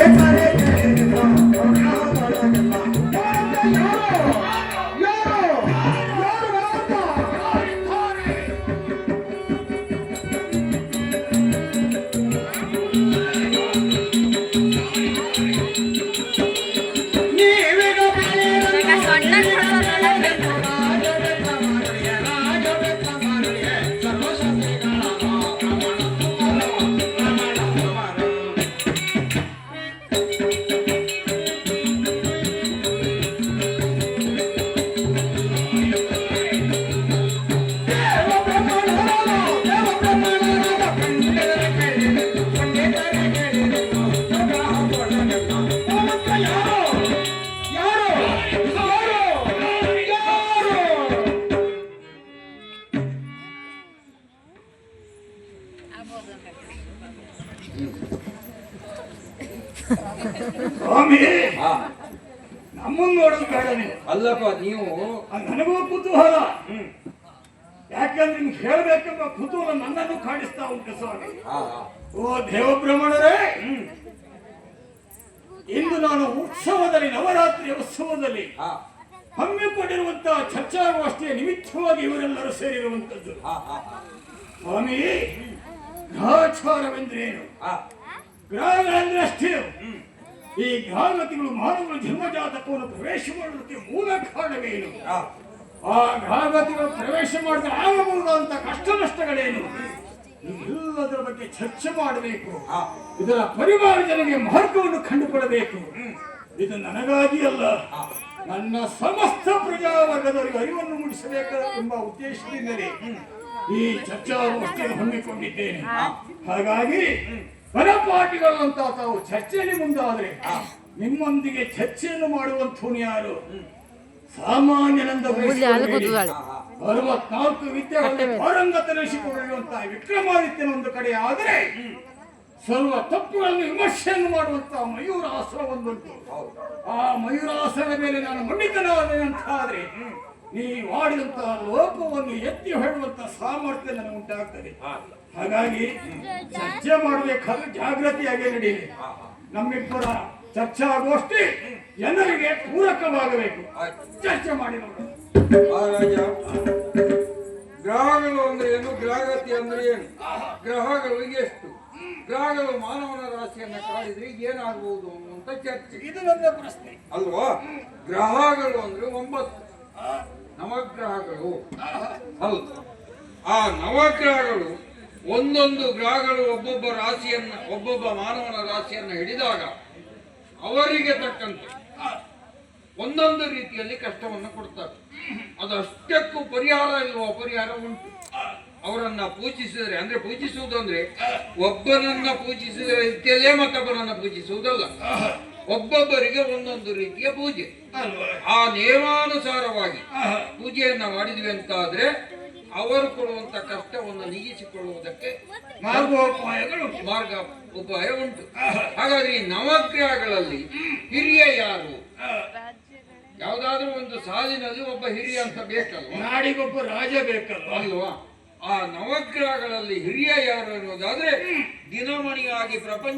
Take ನಮ್ಮನ್ನು ನೋಡೋದು ಬೇಡ ನೀವು ಅಲ್ಲಪ್ಪ ನೀವು ನನಗೂ ಕುತೂಹಲ. ಯಾಕಂದ್ರೆ ನಿಮ್ಗೆ ಹೇಳ್ಬೇಕೆಂಬ ಕುತೂಹಲ ನನ್ನನ್ನು ಕಾಣಿಸ್ತಾ ಉಂಟು ಸ್ವಾಮಿ. ಓ ದೇವ ಓ ದೇವಬ್ರಹ್ಮಣರೇ ಇಂದು ನಾನು ಉತ್ಸವದಲ್ಲಿ ನವರಾತ್ರಿ ಉತ್ಸವದಲ್ಲಿ ಹಮ್ಮಿಕೊಂಡಿರುವಂತಹ ಚರ್ಚಾಗೋಷ್ಠಿಯ ನಿಮಿತ್ತವಾಗಿ ಇವರೆಲ್ಲರೂ ಸೇರಿರುವಂತದ್ದು ಸ್ವಾಮಿ ಗ್ರಹಾಚಾರವೆಂದ್ರೇನು? ಗ್ರಹಗಳೆಂದ್ರೆ ಅಷ್ಟೇ. ಈ ಗ್ರಹಗತಿಗಳು ಮಾನವನ ಜನ್ಮಜಾತಕವನ್ನು ಪ್ರವೇಶ ಮಾಡುವುದಕ್ಕೆ ಮೂಲ ಕಾರಣವೇನು? ಆ ಗ್ರಹಗತಿಗಳು ಪ್ರವೇಶ ಮಾಡಿದ ಆಗಬಹುದಾದಂತ ಕಷ್ಟ ನಷ್ಟಗಳೇನು? ಎಲ್ಲದರ ಬಗ್ಗೆ ಚರ್ಚೆ ಮಾಡಬೇಕು. ಇದರ ಇದರ ಜನರಿಗೆ ಮಾರ್ಗವನ್ನು ಕಂಡುಕೊಳ್ಳಬೇಕು. ಇದು ನನಗಾಗಿ ಅಲ್ಲ. ನನ್ನ ಸಮಸ್ತ ಪ್ರಜಾವರ್ಗದವರಿಗೆ ಅರಿವನ್ನು ಮೂಡಿಸಬೇಕು ಎಂಬ ಉದ್ದೇಶದಿಂದಲೇ ಈ ಚರ್ಚೆ ಹೊಂದಿಕೊಂಡಿದ್ದೇನೆ ಹಾಗಾಗಿ ಪರಪಾಟಿಗಳಂತ ಅಂತ ತಾವು ಚರ್ಚೆಯಲ್ಲಿ ಮುಂದಾದ್ರೆ ನಿಮ್ಮೊಂದಿಗೆ ಚರ್ಚೆಯನ್ನು ಮಾಡುವಂಥವನು ಯಾರು? ಸಾಮಾನ್ಯನಂದ. ಅರವತ್ನಾಲ್ಕು ವಿದ್ಯೆಗಳಲ್ಲಿ ಪಾರಂಗತನಿಸಿಕೊಳ್ಳುವಂತಹ ವಿಕ್ರಮಾದಿತ್ಯನ ಒಂದು ಕಡೆ ಆದರೆ ಸರ್ವ ತಪ್ಪುಗಳನ್ನು ವಿಮರ್ಶೆಯನ್ನು ಮಾಡುವಂತಹ ಮಯೂರಾಸನ ಒಂದುಂಟು ಆ ಮಯೂರಾಸನ ಮೇಲೆ ನಾನು ಮಂಡಿತನಾದೆ ಅಂತ ಆದ್ರೆ ನೀ ಮಾಡಿದಂತಹ ಲೋಪವನ್ನು ಎತ್ತಿ ಹೇಳುವಂತಹ ಸಾಮರ್ಥ್ಯ ನನಗೆ ಉಂಟಾಗ್ತದೆ. ಹಾಗಾಗಿ ಚರ್ಚೆ ಮಾಡಬೇಕಾದ್ರೆ ಜಾಗೃತಿಯಾಗಿ ನಡೀಲಿ ನಮ್ಮಿಬ್ಬರ ಆಗುವಷ್ಟೇ ಜನರಿಗೆ ಪೂರಕವಾಗಬೇಕು. ಚರ್ಚೆ ಮಾಡಿ ನೋಡೋಣ. ಗ್ರಹಗಳು ಅಂದ್ರೆ ಏನು? ಗ್ರಹಗತಿ ಅಂದ್ರೆ ಏನು? ಗ್ರಹಗಳು ಎಷ್ಟು? ಗ್ರಹಗಳು ಮಾನವನ ರಾಶಿಯನ್ನ ಕಾಡಿದ್ರೆ ಏನಾಗಬಹುದು ಅಂತ ಚರ್ಚೆ. ಇದು ನನ್ನ ಪ್ರಶ್ನೆ. ಅಲ್ವಾ? ಗ್ರಹಗಳು ಅಂದ್ರೆ ಒಂಬತ್ತು. ನವಗ್ರಹಗಳು. ಹೌದು. ಆ ನವಗ್ರಹಗಳು ಒಂದೊಂದು ಗ್ರಹಗಳು ಒಬ್ಬೊಬ್ಬ ರಾಶಿಯನ್ನ ಒಬ್ಬೊಬ್ಬ ಮಾನವನ ರಾಶಿಯನ್ನ ಹಿಡಿದಾಗ ಅವರಿಗೆ ತಕ್ಕಂತೆ. ಒಂದೊಂದು ರೀತಿಯಲ್ಲಿ ಕಷ್ಟವನ್ನು ಕೊಡ್ತಾರೆ. ಅದಷ್ಟಕ್ಕೂ ಪರಿಹಾರ ಇಲ್ವಾ? ಪರಿಹಾರ ಉಂಟು. ಅವರನ್ನ ಪೂಜಿಸಿದರೆ ಅಂದ್ರೆ ಪೂಜಿಸುವುದು ಅಂದ್ರೆ ಒಬ್ಬನನ್ನ ಪೂಜಿಸಿದ ರೀತಿಯಲ್ಲೇ ಮತ್ತೊಬ್ಬರನ್ನ ಪೂಜಿಸುವುದಲ್ಲ. ಒಬ್ಬೊಬ್ಬರಿಗೆ ಒಂದೊಂದು ರೀತಿಯ ಪೂಜೆ. ಆ ನಿಯಮಾನುಸಾರವಾಗಿ ಪೂಜೆಯನ್ನ ಮಾಡಿದ್ವಿ ಅಂತ ಆದ್ರೆ ಅವರು ಕೊಡುವಂತ ಕಷ್ಟವನ್ನು ನೀಗಿಸಿಕೊಳ್ಳುವುದಕ್ಕೆ ಮಾರ್ಗೋಪಾಯಗಳು ಮಾರ್ಗ ಉಪಾಯ ಉಂಟು. ಹಾಗಾದ್ರೆ ಈ ನವಗ್ರಹಗಳಲ್ಲಿ ಹಿರಿಯ ಯಾರು? ಯಾವುದಾದ್ರೂ ಒಂದು ಸಾಲಿನಲ್ಲಿ ಒಬ್ಬ ಹಿರಿಯ ಅಂತ ಬೇಕಲ್ವಾ? ನಾಡಿಗೊಬ್ಬ ರಾಜ ಬೇಕಲ್ವಾ? ಅಲ್ವಾ? ಆ ನವಗ್ರಹಗಳಲ್ಲಿ ಹಿರಿಯ ಯಾರು ಅನ್ನೋದಾದ್ರೆ ದಿನಮಣಿಯಾಗಿ ಪ್ರಪಂಚ